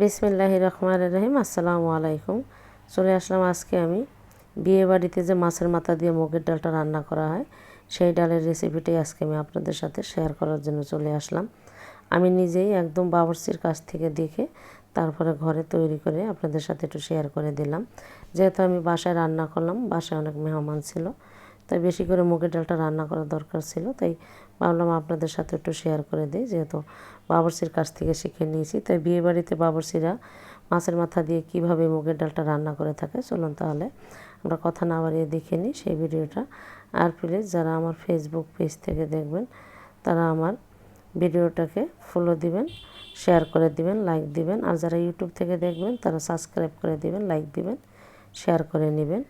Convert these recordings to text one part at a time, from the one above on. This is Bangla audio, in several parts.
বিসমিল্লাহ রহমান রহিম, আসসালামু আলাইকুম। চলে আসলাম আজকে আমি বিয়ে বাড়িতে যে মাছের মাথা দিয়ে মুগের ডালটা রান্না করা হয়, সেই ডালের রেসিপিটাই আজকে আমি আপনাদের সাথে শেয়ার করার জন্য চলে আসলাম। আমি নিজেই একদম বাবরচির কাছ থেকে দেখে তারপরে ঘরে তৈরি করে আপনাদের সাথে একটু শেয়ার করে দিলাম। যেহেতু আমি বাসায় রান্না করলাম, বাসায় অনেক মেহমান ছিল তাই বেশি করে মুগের ডালটা রান্না করার দরকার ছিল, তাই ভাবলাম আপনাদের সাথে একটু শেয়ার করে দিই, যেহেতু বাবরচির কাছ থেকে শিখে নিয়েছি, তাই বিয়ে বাড়িতে বাবরচিরা মাছের মাথা দিয়ে কীভাবে মুগের ডালটা রান্না করে থাকে, চলুন তাহলে আমরা কথা না বাড়িয়ে দেখে নিই সেই ভিডিওটা। আর প্লিজ যারা আমার ফেসবুক পেজ থেকে দেখবেন, তারা আমার ভিডিওটাকে ফলো দিবেন শেয়ার করে দিবেন লাইক দিবেন, আর যারা ইউটিউব থেকে দেখবেন, তারা সাবস্ক্রাইব করে দিবেন লাইক দিবেন শেয়ার করে নেবেন।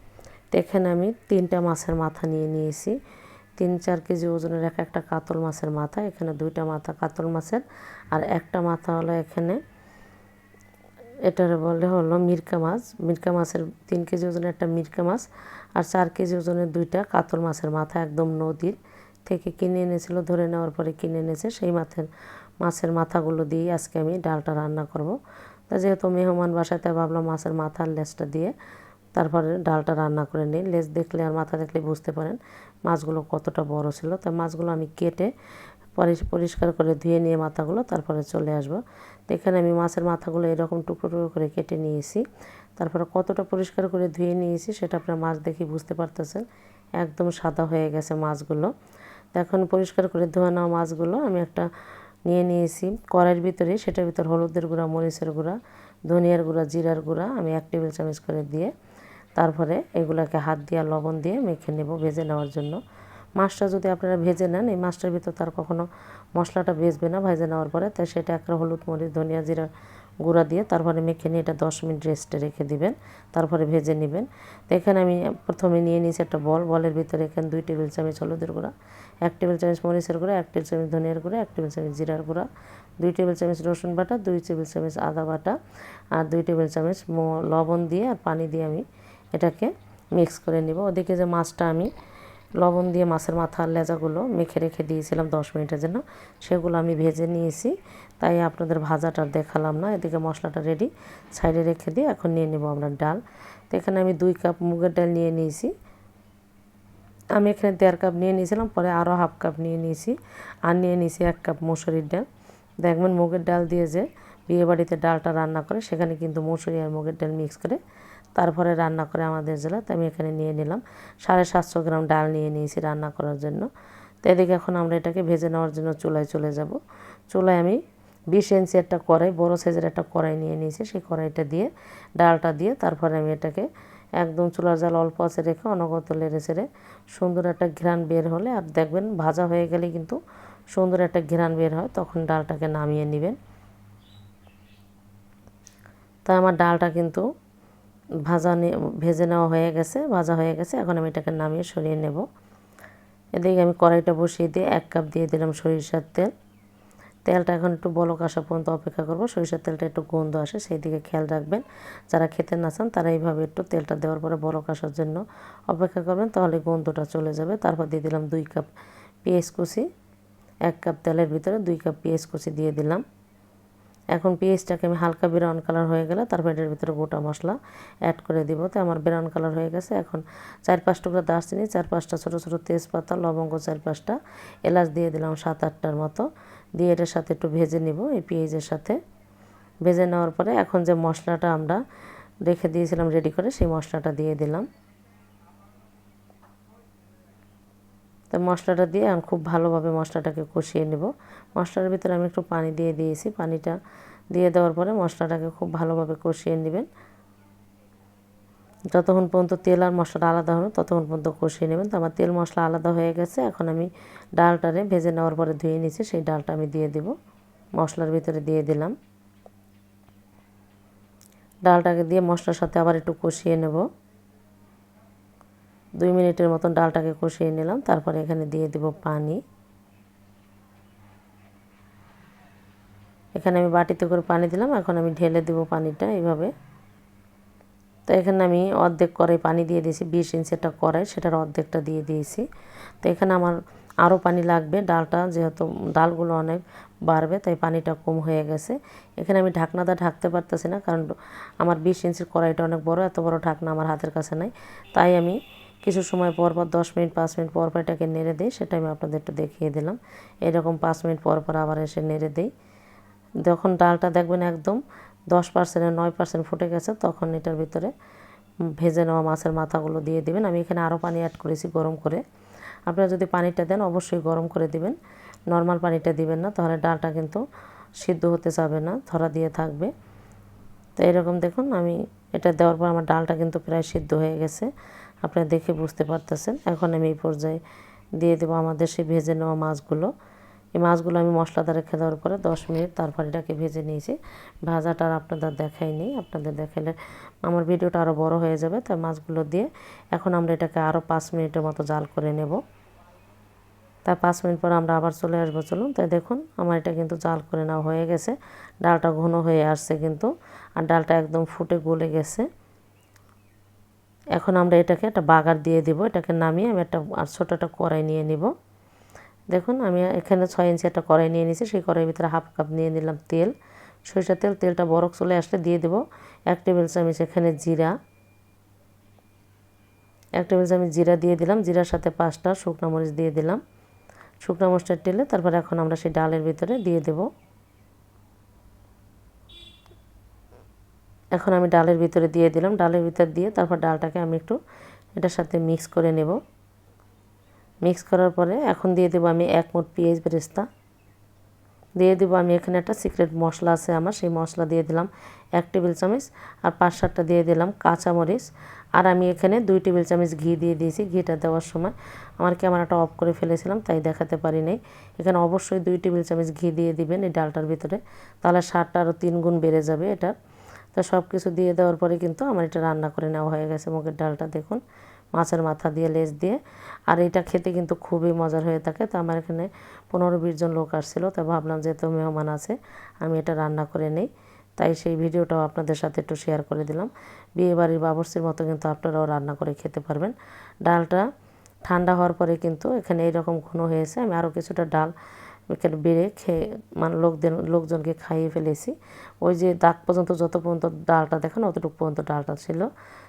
তো আমি তিনটা মাছের মাথা নিয়ে নিয়েছি। তিন, চার কেজি ওজনের এক একটা কাতল মাছের মাথা, এখানে দুইটা মাথা কাতল মাছের আর একটা মাথা হলো এখানে, এটার বলে হলো মিরকা মাছ। মিরকা মাছের তিন কেজি ওজনের একটা মিরকা মাছ আর চার কেজি ওজনের দুইটা কাতল মাছের মাথা একদম নদীর থেকে কিনে এনেছিল, ধরে নেওয়ার পরে কিনে এনেছে। সেই মাছের মাছের মাথাগুলো দিয়েই আজকে আমি ডালটা রান্না করব। তা যেহেতু মেহমান বাসাতে ভাবলাম মাছের মাথার লেজটা দিয়ে তারপরে ডালটা রান্না করে নিই। লেজ দেখলে আর মাথা দেখলে বুঝতে পারেন মাছগুলো কতটা বড় ছিল। তাই মাছগুলো আমি কেটে পরিষ্কার করে ধুয়ে নিয়ে মাথাগুলো তারপরে চলে আসব। তো এখানে আমি মাছের মাথাগুলো এরকম টুকরো টুকরো করে কেটে নিয়েছি। তারপরে কতটা পরিষ্কার করে ধুয়ে নিয়েছি সেটা আপনার মাছ দেখে বুঝতে পারতেছেন। একদম সাদা হয়ে গেছে মাছগুলো। তো এখন পরিষ্কার করে ধোয়া নেওয়া মাছগুলো আমি একটা নিয়ে নিয়েছি। কড়াইয়ের ভিতরে সেটার ভিতর হলুদের গুঁড়া, মরিচের গুঁড়া, ধনিয়ার গুঁড়া, জিরার গুঁড়া আমি এক টেবিল চামচ করে দিয়ে তারপরে এগুলোকে হাত দিয়ে লবণ দিয়ে মেখে নেব ভেজে নেওয়ার জন্য। মাছটা যদি আপনারা ভেজে নেন, এই মাছটার ভিতর তার কখনো মশলাটা ভেজবে না, ভেজে নেওয়ার পরে। তাই সেটা একটা হলুদ মরিচ, ধনিয়া জিরা গুঁড়া দিয়ে তারপরে মেখে নিয়ে এটা দশ মিনিট রেস্টে রেখে দিবেন। তারপরে ভেজে নেবেন। তো এখানে আমি প্রথমে নিয়ে নিয়েছি একটা বল। বলের ভিতরে এখানে দুই টেবিল চামচ হলুদের গুঁড়া, এক টেবিল চামচ মরিচের গুঁড়া, এক টেবিল চামচ ধনিয়ার গুঁড়া, এক টেবিল চামচ জিরার গুঁড়া, দুই টেবিল চামচ রসুন বাটা, দুই টেবিল চামচ আদা বাটা আর দুই টেবিল চামচ লবণ দিয়ে আর পানি দিয়ে আমি এটাকে মিক্স করে নিব। ওদিকে যে মাছটা আমি লবণ দিয়ে মাছের মাথার লেজাগুলো মেখে রেখে দিয়েছিলাম দশ মিনিটের জন্য, সেগুলো আমি ভেজে নিয়েছি। তাই আপনাদের ভাজাটা দেখালাম না। এদিকে মশলাটা রেডি সাইডে রেখে দিয়ে এখন নিয়ে নেব আমরা ডাল। তো এখানে আমি দুই কাপ মুগের ডাল নিয়ে নিয়েছি। আমি এখানে দেড় কাপ নিয়ে নিয়েছিলাম, পরে আরও হাফ কাপ নিয়ে নিয়েছি আর নিয়ে নিয়েছি এক কাপ মুসুরির ডাল। দেখবেন মুগের ডাল দিয়ে যে বিয়েবাড়িতে ডালটা রান্না করে, সেখানে কিন্তু মুসুরি আর মুগের ডাল মিক্স করে তারপরে রান্না করে আমাদের জেলাতে আমি এখানে নিয়ে নিলাম। সাড়ে সাতশো গ্রাম ডাল নিয়ে নিয়েছি রান্না করার জন্য। তো এদিকে এখন আমরা এটাকে ভেজে নেওয়ার জন্য চুলায় চলে যাব। চুলায় আমি বিশ ইঞ্চি একটা কড়াই, বড়ো সাইজের একটা কড়াই নিয়ে নিয়েছি। সেই কড়াইটা দিয়ে, ডালটা দিয়ে তারপরে আমি এটাকে একদম চুলার জাল অল্প আছে রেখে অনগত লেড়ে ছেড়ে সুন্দর একটা ঘ্রাণ বের হলে, আর দেখবেন ভাজা হয়ে গেলে কিন্তু সুন্দর একটা ঘ্রাণ বের হয়, তখন ডালটাকে নামিয়ে নেবেন। তাই আমার ডালটা কিন্তু ভাজা ভেজে নেওয়া হয়ে গেছে, ভাজা হয়ে গেছে। এখন আমি এটাকে নামিয়ে সরিয়ে নেব। এদিকে আমি কড়াইটা বসিয়ে দিয়ে এক কাপ দিয়ে দিলাম সরিষার তেল। তেলটা এখন একটু বলক আসা পর্যন্ত অপেক্ষা করব। সরিষার তেলটা একটু গন্ধ আসে, সেই দিকে খেয়াল রাখবেন। যারা খেতে না চান, তারা এইভাবে একটু তেলটা দেওয়ার পরে বলক আসার জন্য অপেক্ষা করবেন, তাহলে গন্ধটা চলে যাবে। তারপর দিয়ে দিলাম দুই কাপ পেঁয়াজ কুচি। এক কাপ তেলের ভিতরে দুই কাপ পেঁয়াজ কুচি দিয়ে দিলাম। এখন পেঁয়াজটাকে আমি হালকা ব্রাউন কালার হয়ে গেলে তারপর এটার ভিতরে গোটা মশলা অ্যাড করে দিব। তো আমার ব্রাউন কালার হয়ে গেছে। এখন চার পাঁচ টুকরা দারচিনি চার পাঁচটা ছোটো ছোটো তেজপাতা, লবঙ্গ চার পাঁচটা এলাচ দিয়ে দিলাম সাত আটটার মতো। দিয়ে এটার সাথে একটু ভেজে নিব এই পেঁয়াজের সাথে। ভেজে নেওয়ার পরে এখন যে মশলাটা আমরা রেখে দিয়েছিলাম রেডি করে সেই মশলাটা দিয়ে দিলাম। তো মশলাটা দিয়ে আমি খুব ভালোভাবে মশলাটাকে কষিয়ে নেব। মশলার ভিতরে আমি একটু পানি দিয়ে দিয়েছি। পানিটা দিয়ে দেওয়ার পরে মশলাটাকে খুব ভালোভাবে কষিয়ে নেবেন। যতক্ষণ পর্যন্ত তেল আর মশলাটা আলাদা হবে, ততক্ষণ পর্যন্ত কষিয়ে নেবেন। তো আমার তেল মশলা আলাদা হয়ে গেছে। এখন আমি ডালটারে ভেজে নেওয়ার পরে ধুয়ে নিয়েছি, সেই ডালটা আমি দিয়ে দিব। মশলার ভিতরে দিয়ে দিলাম। ডালটাকে দিয়ে মশলার সাথে আবার একটু কষিয়ে নেব। দুই মিনিটের মতন ডালটাকে কষিয়ে নিলাম, তারপরে এখানে দিয়ে দিব পানি। এখানে আমি বাটিতে করে পানি দিলাম, এখন আমি ঢেলে দেবো পানিটা এইভাবে। তো এখানে আমি অর্ধেক কড়াই পানি দিয়ে দিয়েছি, বিশ ইঞ্চি একটা কড়াই সেটার অর্ধেকটা দিয়ে দিয়েছি। তো এখানে আমার আরও পানি লাগবে, ডালটা যেহেতু ডালগুলো অনেক বাড়বে, তাই পানিটা কম হয়ে গেছে। এখানে আমি ঢাকনাটা ঢাকতে পারতেছি না, কারণ আমার বিশ ইঞ্চির কড়াইটা অনেক বড়, এত বড় ঢাকনা আমার হাতের কাছে নাই। তাই আমি কিছু সময় পর পর, দশ মিনিট, পাঁচ মিনিট পর পর এটাকে নেড়ে দিই, সেটা আমি আপনাদের একটু দেখিয়ে দিলাম। এরকম পাঁচ মিনিট পর পর আবার এসে নেড়ে দিই। যখন ডালটা দেখবেন একদম দশ পার্সেন্টের নয় পার্সেন্ট ফুটে গেছে, তখন এটার ভিতরে ভেজে নেওয়া মাছের মাথাগুলো দিয়ে দিবেন। আমি এখানে আরও পানি অ্যাড করেছি গরম করে। আপনারা যদি পানিটা দেন, অবশ্যই গরম করে দিবেন। নর্মাল পানিটা দিবেন না, তাহলে ডালটা কিন্তু সিদ্ধ হতে যাবে না, ধরা দিয়ে থাকবে। তো এরকম দেখুন, আমি এটা দেওয়ার পর আমার ডালটা কিন্তু প্রায় সিদ্ধ হয়ে গেছে। আপনারা দেখে বুঝতে পারতেছেন। এখন আমি এই পর্যায়ে দিয়ে দেবো আমাদের সেই ভেজে নেওয়া মাছগুলো। এই মাছগুলো আমি মশলাটা রেখে দেওয়ার পরে দশ মিনিট তারপর এটাকে ভেজে নিয়েছি। ভাজাটা আর আপনাদের দেখাইনি আপনাদের দেখাইলে আমার ভিডিওটা আরও বড় হয়ে যাবে, তাই মাছগুলো দিয়ে এখন আমরা এটাকে আরও পাঁচ মিনিটের মতো জাল করে নেব। তার পাঁচ মিনিট পর আমরা আবার চলে আসব। চলুন, তাই দেখুন, আমার এটা কিন্তু জাল করে নেওয়া হয়ে গেছে। ডালটা ঘন হয়ে আসছে কিন্তু, আর ডালটা একদম ফুটে গলে গেছে। এখন আমরা এটাকে একটা বাগার দিয়ে দিব, এটাকে নামিয়ে আমি একটা আর ছোটো একটা কড়াই নিয়ে নিব। দেখুন, আমি এখানে ছয় ইঞ্চি একটা কড়াই নিয়ে নিয়েছি, সেই কড়াইয়ের ভিতরে হাফ কাপ নিয়ে নিলাম তেল। সরিষা তেল, তেলটা বরফ চলে আসলে দিয়ে দেবো। এক টেবিল চামচ এখানে জিরা। এক টেবিল চামচ জিরা দিয়ে দিলাম, জিরার সাথে পাঁচটা শুকনো মরিচ দিয়ে দিলাম। শুকনো মরিচটা টেলে তারপর এখন আমরা সেই ডালের ভিতরে দিয়ে দেব। এখন আমি ডালের ভিতরে দিয়ে দিলাম। ডালের ভিতরে দিয়ে তারপর ডালটাকে আমি একটু এটার সাথে মিক্স করে নেব। মিক্স করার পরে এখন দিয়ে দেবো আমি এক মুঠ পেঁয়াজ বেরেস্তা। দিয়ে দেবো আমি এখানে একটা সিক্রেট মশলা আছে আমার, সেই মশলা দিয়ে দিলাম এক টেবিল চামচ আর পাঁচ সাতটা দিয়ে দিলাম কাঁচামরিচ। আর আমি এখানে দুই টেবিল চামচ ঘি দিয়ে দিয়েছি, ঘিটা দেওয়ার সময়। আমার ক্যামেরাটা অফ করে ফেলেছিলাম, তাই দেখাতে পারি নাই। এখানে অবশ্যই দুই টেবিল চামচ ঘি দিয়ে দিবেন এই ডালটার ভিতরে। তাহলে সারটা আরও তিন গুণ বেড়ে যাবে এটার। তো সব কিছু দিয়ে দেওয়ার পরে কিন্তু আমার এটা রান্না করে নেওয়া হয়ে গেছে। মুগের ডালটা দেখুন, মাছের মাথা দিয়ে, লেজ দিয়ে। আর এটা খেতে কিন্তু খুবই মজার হয়ে থাকে। তো আমার এখানে পনেরো বিশ জন লোক আসছিল, তো ভাবলাম যে তো মেহমান আছে, আমি এটা রান্না করে নেই। তাই সেই ভিডিওটাও আপনাদের সাথে একটু শেয়ার করে দিলাম। বিয়ে বাড়ির বাবরসির মতো কিন্তু আপনারাও রান্না করে খেতে পারবেন। ডালটা ঠান্ডা হওয়ার পরে কিন্তু এখানে এইরকম ঘন হয়েছে। আমি আরও কিছুটা ডাল এখানে বেড়ে খেয়ে মানে লোকদের, লোকজনকে খাইয়ে ফেলেছি। ওই যে দাগ পর্যন্ত যত পর্যন্ত ডালটা দেখেন অতটুকু পর্যন্ত ডালটা ছিল।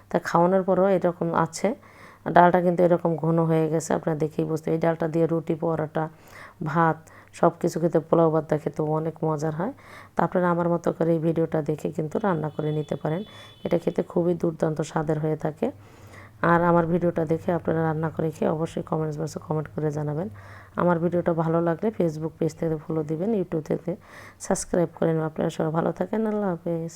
তা খাওয়ানোর পরও এরকম আছে। ডালটা কিন্তু এরকম ঘন হয়ে গেছে, আপনারা দেখেই বুঝতে এই ডালটা দিয়ে রুটি, পরোটা, ভাত সব কিছু খেতে, পোলাও ভাতটা খেতে অনেক মজার হয়। তা আপনারা আমার মতো করে এই ভিডিওটা দেখে কিন্তু রান্না করে নিতে পারেন। এটা খেতে খুবই দুর্দান্ত স্বাদের হয়ে থাকে। আর আমার ভিডিওটা দেখে আপনারা রান্না করে খেয়ে অবশ্যই কমেন্টস বক্সে কমেন্ট করে জানাবেন। আমার ভিডিওটা ভালো লাগলে ফেসবুক পেজ থেকে ফলো দিবেন ইউটিউব থেকে সাবস্ক্রাইব করে নেবেন। আপনারা সবাই ভালো থাকেন, আল্লাহ হাফেজ।